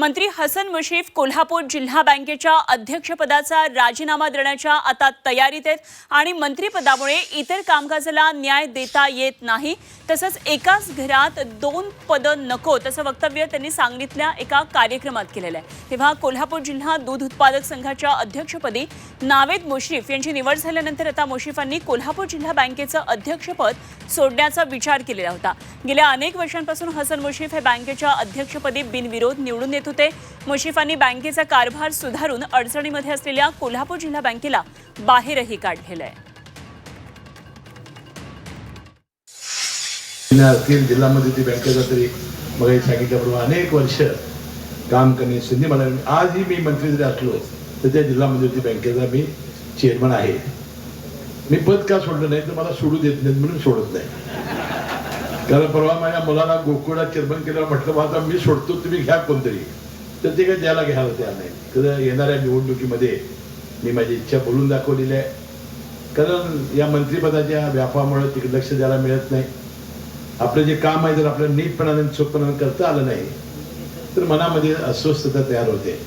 मंत्री हसन मुशीफ कोल्हापूर जिल्हा बँकेच्या अध्यक्षपदाचा राजीनामा देण्याच्या आता तयारीत आहेत आणि मंत्रिपदामुळे इतर कामकाजाला न्याय देता येत नाही. तसंच एकाच घरात दोन पदं नको तसं वक्तव्य त्यांनी सांगलीतल्या एका कार्यक्रमात केलेलं आहे तेव्हा कोल्हापूर जिल्हा दूध उत्पादक संघाच्या अध्यक्षपदी नावेद मुश्रीफ यांची निवड झाल्यानंतर आता मुश्रीफांनी कोल्हापूर जिल्हा बँकेचं अध्यक्षपद सोडण्याचा विचार केलेला होता. गेल्या अनेक वर्षांपासून हसन मुश्रीफ हे बँकेच्या अध्यक्षपदी बिनविरोध निवडून येत होते. मुशिफांनी बँकेचा कारभार सुधारून अडचणीमध्ये असलेल्या कोल्हापूर जिल्हा बँकेला बाहेरही काढलेलं आहे असतील जिल्ह्यामध्ये ती बँकेचा तरी मग सांगितल्याप्रमाणे अनेक वर्ष काम करणे संधी मला आजही मी मंत्री जरी असलो तर त्या जिल्ह्यामध्ये ती बँकेचा मी चेअरमन आहे. मी पद का सोडलं नाही तर मला सोडू देत नाहीत म्हणून सोडत नाही. कारण परवा माझ्या मुलाला गोकुळात चिरबन केल्यावर म्हटलं मग आता मी सोडतो तुम्ही घ्या कोणतरी. तर ते काय द्यायला घ्यायला त्या नाही तर येणाऱ्या निवडणुकीमध्ये मी माझी इच्छा बोलून दाखवलेली आहे. कारण या मंत्रिपदाच्या व्यापामुळे तिकडे लक्ष द्यायला मिळत नाही. आपलं जे काम आहे जर आपल्याला नीटपणाने चोखपणाने करता आलं नाही तर मनामध्ये अस्वस्थता तयार होते.